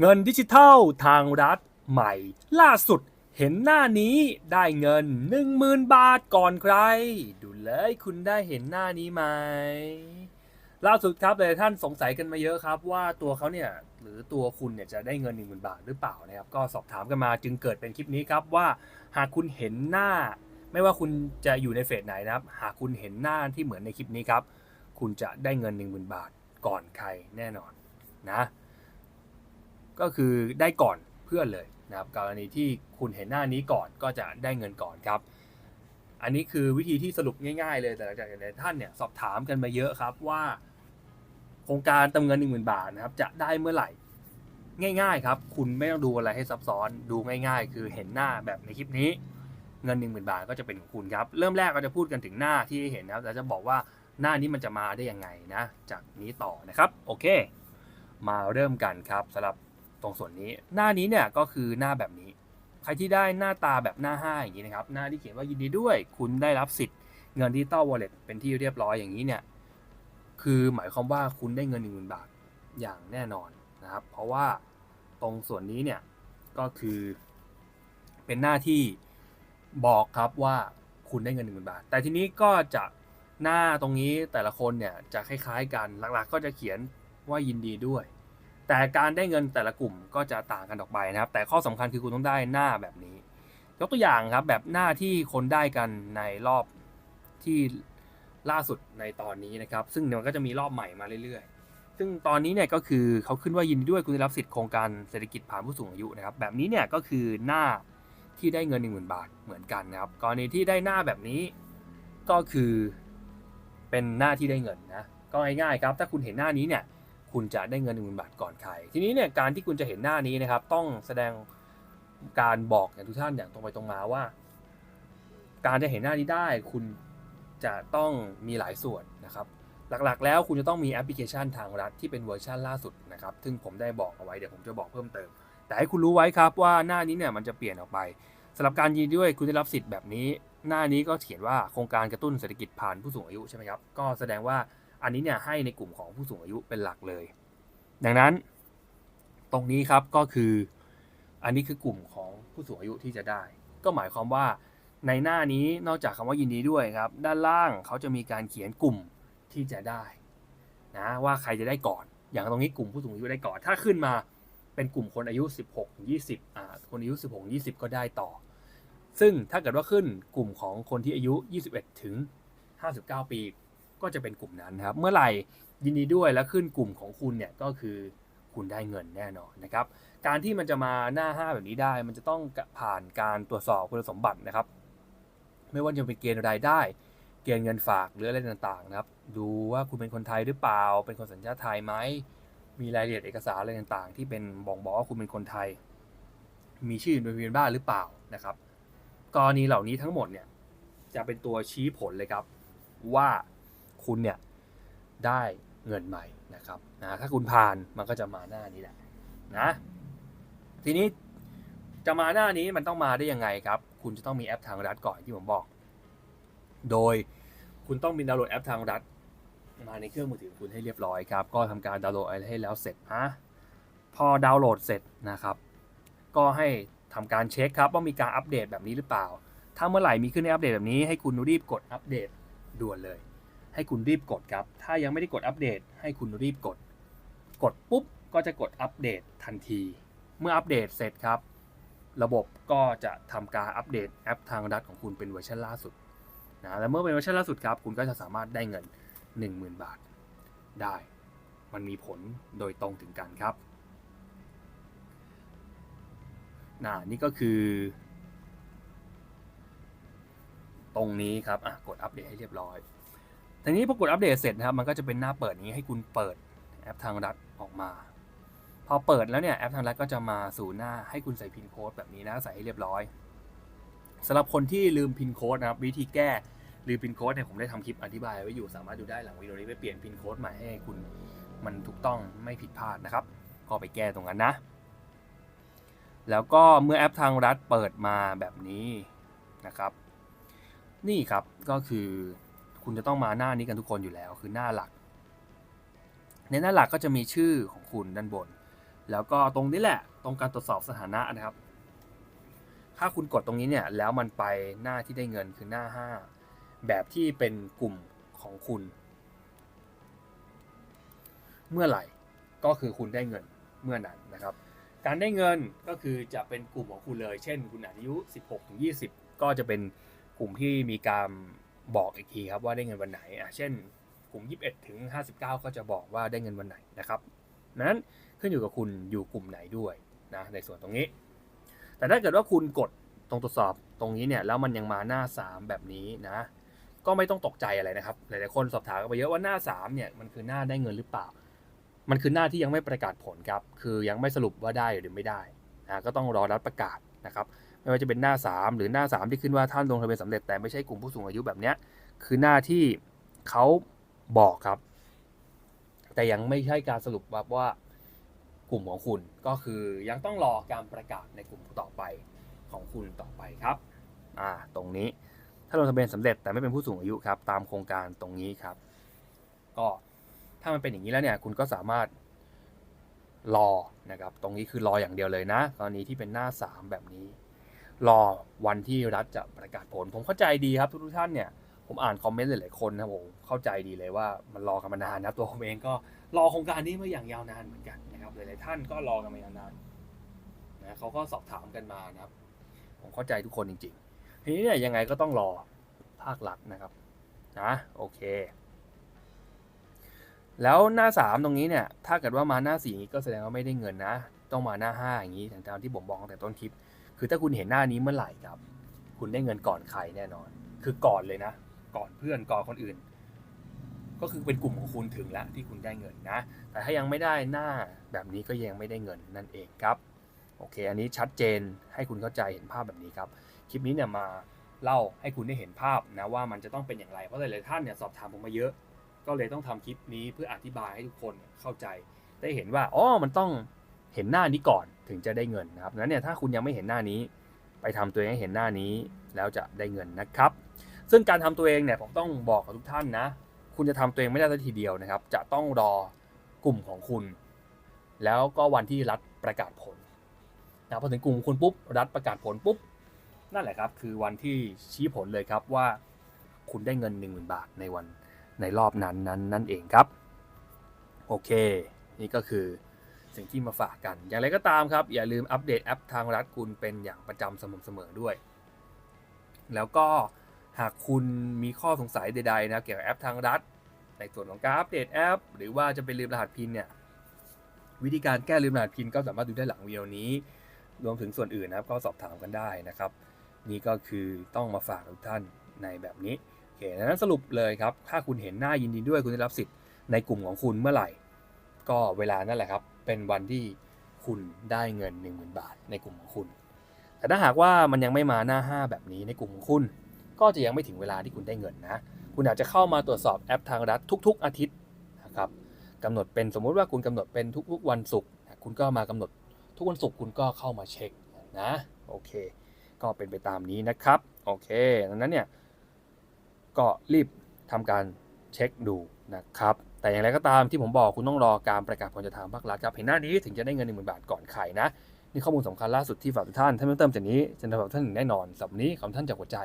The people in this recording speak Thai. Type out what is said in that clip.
เงินดิจิทัลทางรัฐใหม่ ล่าสุดเห็นหน้านี้ได้เงิน 10,000 บาทก่อนใคร ดูเลยคุณได้เห็นหน้านี้ไหม ล่าสุดครับเลยท่านสงสัยกันมาเยอะครับ ว่าตัวเขาเนี่ยหรือตัวคุณเนี่ยจะได้เงิน 10,000 บาทหรือเปล่านะครับ ก็สอบถามกันมาจึงเกิดเป็นคลิปนี้ครับว่าหากคุณเห็นหน้า ไม่ว่าคุณจะอยู่ในเฟสไหนนะครับ หากคุณเห็นหน้าที่เหมือนในคลิปนี้ครับ คุณจะได้เงิน 10,000 บาทก่อนใครแน่นอนนะ ก็คือได้ก่อนเพื่อนเลยนะครับกรณีที่คุณเห็นหน้านี้ก่อนก็จะได้เงินก่อนครับ อันนี้คือวิธีที่สรุปง่าย ๆ เลยแต่หลังจากนั้นท่านเนี่ยสอบถามกันมาเยอะครับว่าโครงการเติมเงิน 1 0,000 บาทนะครับจะได้เมื่อไหร่ง่าย ๆ ครับ คุณไม่ต้องดูอะไรให้ซับซ้อนดูง่าย ๆ คือเห็นหน้าแบบในคลิปนี้ เงิน 10,000 บาทก็จะเป็นของคุณครับ เริ่มแรกเราจะพูดกันถึงหน้าที่เห็นนะครับเราจะบอกว่าหน้านี้มันจะมาได้ยังไงนะ จากนี้ต่อนะครับ โอเค มาเริ่มกันครับสำหรับ ตรงส่วนนี้ หน้านี้เนี่ยก็คือหน้าแบบนี้ ใครที่ได้หน้าตาแบบหน้า 5 อย่างนี้นะครับ หน้าที่เขียนว่ายินดีด้วย คุณได้รับสิทธิ์เงินดิจิตอลวอลเล็ตเป็นที่เรียบร้อยอย่างนี้เนี่ยคือหมายความว่าคุณได้เงิน1 0,000บาทอย่างแน่นอนนะครับ เพราะว่าตรงส่วนนี้เนี่ยก็คือ เป็นหน้าที่บอกครับว่าคุณได้เงิน1 0,000บาท แต่ทีนี้ก็จะหน้าตรงนี้แต่ละคนเนี่ยจะคล้ายๆกันหลักๆ ก็จะเขียนว่ายินดีด้วย แต่การได้เงินแต่ละกลุ่มก็จะต่างกันออกไปนะครับ แต่ข้อสำคัญคือคุณต้องได้หน้าแบบนี้ ยกตัวอย่างครับแบบหน้าที่คนได้กันในรอบที่ล่าสุดในตอนนี้นะครับ ซึ่งมันก็จะมีรอบใหม่มาเรื่อยๆ ซึ่งตอนนี้เนี่ยก็คือเขาขึ้นว่ายินดีด้วยคุณได้รับสิทธิ์โครงการเศรษฐกิจผ่านผู้สูงอายุนะครับ แบบนี้เนี่ยก็คือหน้าที่ได้เงิน 1 0,000 บาทเหมือนกันนะครับ กรณีที่ได้หน้าแบบนี้ก็คือเป็นหน้าที่ได้เงินนะ ก็ง่ายๆครับ ถ้าคุณเห็นหน้านี้เนี่ย คุณจะได้เงิน1 0,000บาทก่อนใคร ทีนี้เนี่ยการที่คุณจะเห็นหน้านี้นะครับ ต้องแสดงการบอกอย่างทุกท่านอย่างตรงไปตรงมาว่า การจะเห็นหน้านี้ได้คุณจะต้องมีหลายส่วนนะครับ หลักๆ แล้วคุณจะต้องมีแอปพลิเคชันทางรัฐที่เป็นเวอร์ชันล่าสุดนะครับซึ่งผมได้บอกเอาไว้เดี๋ยวผมจะบอกเพิ่มเติม แต่ให้คุณรู้ไว้ครับว่าหน้านี้เนี่ยมันจะเปลี่ยนออกไปสำหรับการยินดีด้วยคุณได้รับสิทธิ์แบบนี้ หน้านี้ก็เขียนว่าโครงการกระตุ้นเศรษฐกิจผ่านผู้สูงอายุใช่ไหมครับก็แสดงว่า อันนี้เนี่ยให้ในกลุ่มของผู้สูงอายุเป็นหลักเลย ดังนั้นตรงนี้ครับก็คืออันนี้คือกลุ่มของผู้สูงอายุที่จะได้ ก็หมายความว่าในหน้านี้นอกจากคำว่ายินดีด้วยครับ ด้านล่างเขาจะมีการเขียนกลุ่มที่จะได้นะว่าใครจะได้ก่อน อย่างตรงนี้กลุ่มผู้สูงอายุได้ก่อน ถ้าขึ้นมาเป็นกลุ่มคนอายุ 16ถึง20อ่าคนอายุ 16 20 ก็ได้ต่อ ซึ่งถ้าเกิดว่าขึ้นกลุ่มของคนที่อายุ 21 ถึง 59 ปี ก็จะเป็นกลุ่มนั้นครับ เมื่อไหร่ยินดีด้วยแล้วขึ้นกลุ่มของคุณเนี่ยก็คือคุณได้เงินแน่นอนนะครับ การที่มันจะมาหน้า5แบบนี้ได้ มันจะต้องผ่านการตรวจสอบคุณสมบัตินะครับ ไม่ว่าจะเป็นเกณฑ์รายได้ เกณฑ์เงินฝากหรืออะไรต่างๆนะครับ ดูว่าคุณเป็นคนไทยหรือเปล่า เป็นคนสัญชาติไทยไหม มีรายละเอียดเอกสารอะไรต่างๆ ที่เป็นบ่งบอกว่าคุณเป็นคนไทย มีชื่อในทะเบียนบ้านหรือเปล่านะครับ กรณีเหล่านี้ทั้งหมดเนี่ยจะเป็นตัวชี้ผลเลยครับว่า คุณเนี่ยได้เงินใหม่นะครับนะถ้าคุณผ่านมันก็จะมาหน้านี้แหละนะทีนี้จะมาหน้านี้มันต้องมาได้ยังไงครับ คุณจะต้องมีแอปทางรัฐก่อนที่ผมบอก โดยคุณต้องมีดาวน์โหลดแอปทางรัฐ มาในเครื่องมือถือคุณให้เรียบร้อยครับ ก็ทำการดาวน์โหลดอะไรให้แล้วเสร็จนะพอดาวน์โหลดเสร็จนะครับ ก็ให้ทำการเช็คครับว่ามีการอัปเดตแบบนี้หรือเปล่า ถ้าเมื่อไหร่มีขึ้นในอัปเดตแบบนี้ให้คุณรีบกดอัปเดตด่วนเลย ให้คุณรีบกดครับ ถ้ายังไม่ได้กดอัปเดต ให้คุณรีบกด กดปุ๊บก็จะกดอัปเดตทันที เมื่ออัปเดตเสร็จครับ ระบบก็จะทำการอัปเดตแอปทางรัฐของคุณเป็นเวอร์ชันล่าสุดนะและเมื่อเป็นเวอร์ชันล่าสุดครับ คุณก็จะสามารถได้เงิน 10,000 บาท ได้ มันมีผลโดยตรงถึงกันครับนะนี่ก็คือ ตรงนี้ครับอะกดอัปเดตให้เรียบร้อย ทีนี้พอกดอัปเดตเสร็จนะครับ มันก็จะเป็นหน้าเปิดนี้ให้คุณเปิดแอปทางรัฐออกมา พอเปิดแล้วเนี่ยแอปทางรัฐก็จะมาสู่หน้าให้คุณใส่พินโค้ดแบบนี้นะใส่ให้เรียบร้อยสำหรับคนที่ลืมพินโค้ดนะครับ วิธีแก้ลืมพินโค้ดเนี่ยผมได้ทำคลิปอธิบายไว้อยู่สามารถดูได้หลังวิดีโอนี้ไปเปลี่ยนพินโค้ดใหม่ให้คุณมันถูกต้องไม่ผิดพลาดนะครับ ก็ไปแก้ตรงนั้นนะ แล้วก็เมื่อแอปทางรัฐเปิดมาแบบนี้นะครับ นี่ครับก็คือ คุณจะต้องมาหน้านี้กันทุกคนอยู่แล้ว คือหน้าหลัก ในหน้าหลักก็จะมีชื่อของคุณด้านบน แล้วก็ตรงนี้แหละ ตรงการตรวจสอบสถานะนะครับ ถ้าคุณกดตรงนี้เนี่ย แล้วมันไปหน้าที่ได้เงินคือหน้า 5 แบบที่เป็นกลุ่มของคุณ เมื่อไหร่ก็คือคุณได้เงินเมื่อนั้นนะครับการได้เงินก็คือจะเป็นกลุ่มของคุณเลย เช่น คุณอายุ 16ถึง20 ก็จะเป็นกลุ่มที่มีการ บอกอีกทีครับว่าได้เงินวันไหนอะเช่นกลุ่ม 21 ถึง 59 ก็จะบอกว่าได้เงินวันไหนนะครับนั้นขึ้นอยู่กับคุณอยู่กลุ่มไหนด้วยนะในส่วนตรงนี้ แต่ถ้าเกิดว่าคุณกดตรงตรวจสอบตรงนี้เนี่ยแล้วมันยังมาหน้า 3 แบบนี้นะก็ไม่ต้องตกใจอะไรนะครับ หลายๆคนสอบถามกันไปเยอะว่าหน้า 3 เนี่ยมันคือหน้าได้เงินหรือเปล่า มันคือหน้าที่ยังไม่ประกาศผลครับ คือยังไม่สรุปว่าได้หรือไม่ได้นะก็ต้องรอรัฐประกาศนะครับ ไม่ว่าจะเป็นหน้า 3 หรือหน้า 3 ที่ขึ้นว่าท่านลงทะเบียนสำเร็จแต่ไม่ใช่กลุ่มผู้สูงอายุแบบเนี้ยคือหน้าที่เขาบอกครับ แต่ยังไม่ใช่การสรุปว่าว่ากลุ่มของคุณก็คือยังต้องรอการประกาศในกลุ่มต่อไปของคุณต่อไปครับอ่าตรงนี้ถ้าลงทะเบียนสำเร็จแต่ไม่เป็นผู้สูงอายุครับ ตามโครงการตรงนี้ครับ ก็ถ้ามันเป็นอย่างนี้แล้วเนี่ยคุณก็สามารถรอนะครับ ตรงนี้คือรออย่างเดียวเลยนะกรณีที่เป็นหน้า 3 แบบนี้ รอวันที่รัฐจะประกาศผล ผมเข้าใจดีครับทุกท่านเนี่ยผมอ่านคอมเมนต์หลายๆคนนะผมเข้าใจดีเลยว่ามันรอกันมานานนะตัวผมเองก็รอโครงการนี้มาอย่างยาวนานเหมือนกันนะครับหลายๆท่านก็รอกันมายาวนานนะเขาก็สอบถามกันมานะครับ ผมเข้าใจทุกคนจริง ๆ ทีนี้เนี่ยยังไงก็ต้องรอภาครัฐนะครับนะโอเค แล้วหน้า 3 ตรงนี้เนี่ยถ้าเกิดว่ามาหน้า4อย่างนี้ก็แสดงว่าไม่ได้เงินนะ ต้องมาหน้า 5 อย่างนี้ตามที่ผมบอกตั้งแต่ต้นคลิป คือถ้าคุณเห็นหน้านี้เมื่อไหร่ครับ คุณได้เงินก่อนใครแน่นอน คือก่อนเลยนะ ก่อนเพื่อนก่อนคนอื่น ก็คือเป็นกลุ่มของคุณถึงแล้วที่คุณได้เงินนะ แต่ถ้ายังไม่ได้หน้าแบบนี้ก็ยังไม่ได้เงินนั่นเองครับ โอเค อันนี้ชัดเจนให้คุณเข้าใจเห็นภาพแบบนี้ครับ คลิปนี้เนี่ยมาเล่าให้คุณได้เห็นภาพนะว่ามันจะต้องเป็นอย่างไร เพราะหลายๆท่านเนี่ยสอบถามผมมาเยอะ ก็เลยต้องทำคลิปนี้เพื่ออธิบายให้ทุกคนเข้าใจ ได้เห็นว่า อ๋อ มันต้อง เห็นหน้านี้ก่อนถึงจะได้เงินนะครับนั้นเนี่ยถ้าคุณยังไม่เห็นหน้านี้ ไปทำตัวเองให้เห็นหน้านี้แล้วจะได้เงินนะครับ ซึ่งการทำตัวเองเนี่ยผมต้องบอกกับทุกท่านนะ คุณจะทำตัวเองไม่ได้ทีเดียวนะครับ จะต้องรอกลุ่มของคุณ แล้วก็วันที่รัฐประกาศผลนะพอถึงกลุ่มของคุณปุ๊บรัฐประกาศผลปุ๊บนั่นแหละครับ คือวันที่ชี้ผลเลยครับว่าคุณได้เงิน 1 0,000 บาทในวันในรอบนั้นนั้นนั่นเองครับ โอเค นี่ก็คือ สิ่งที่มาฝากกัน อย่างไรก็ตามครับ อย่าลืมอัปเดตแอปทางรัฐคุณเป็นอย่างประจำสม่ำเสมอด้วย แล้วก็หากคุณมีข้อสงสัยใดๆนะเกี่ยวกับแอปทางรัฐ ในส่วนของการอัปเดตแอป หรือว่าจะเป็นลืมรหัสพินเนี่ยวิธีการแก้ลืมรหัสพินก็สามารถดูได้หลังวิดีโอนี้ รวมถึงส่วนอื่นนะครับก็สอบถามกันได้นะครับ นี่ก็คือต้องมาฝากทุกท่านในแบบนี้โอเคดังนั้นสรุปเลยครับ ถ้าคุณเห็นหน้ายินดีด้วยคุณได้รับสิทธิ์ในกลุ่มของคุณเมื่อไหร่ ก็เวลานั่นแหละครับ เป็นวันที่คุณได้เงิน 10,000 บาทในกลุ่มของคุณ แต่ถ้าหากว่ามันยังไม่มาหน้า 5 แบบนี้ในกลุ่มของคุณ ก็จะยังไม่ถึงเวลาที่คุณได้เงินนะ คุณอาจจะเข้ามาตรวจสอบแอปทางรัฐทุก ๆ อาทิตย์นะครับกำหนดเป็นสมมุติว่าคุณกำหนดเป็นทุกๆวันศุกร์คุณก็มากำหนดทุกวันศุกร์คุณก็เข้ามาเช็คนะโอเค ก็เป็นไปตามนี้นะครับโอเคดังนั้นเนี่ยก็รีบทำการ เช็คดูนะครับแต่อย่างไรก็ตามที่ผมบอกคุณต้องรอการประกาศผลจากทางภาครัฐครับเห็นหน้านี้ถึงจะได้เงินหนึ่งหมื่นบาทก่อนใครนะ นี่ข้อมูลสำคัญล่าสุดที่ฝากทุกท่านถ้าไม่เติมจากนี้จะนำฝากท่านแน่นอนสำหรับนี้ขอบท่านจากหัวใจ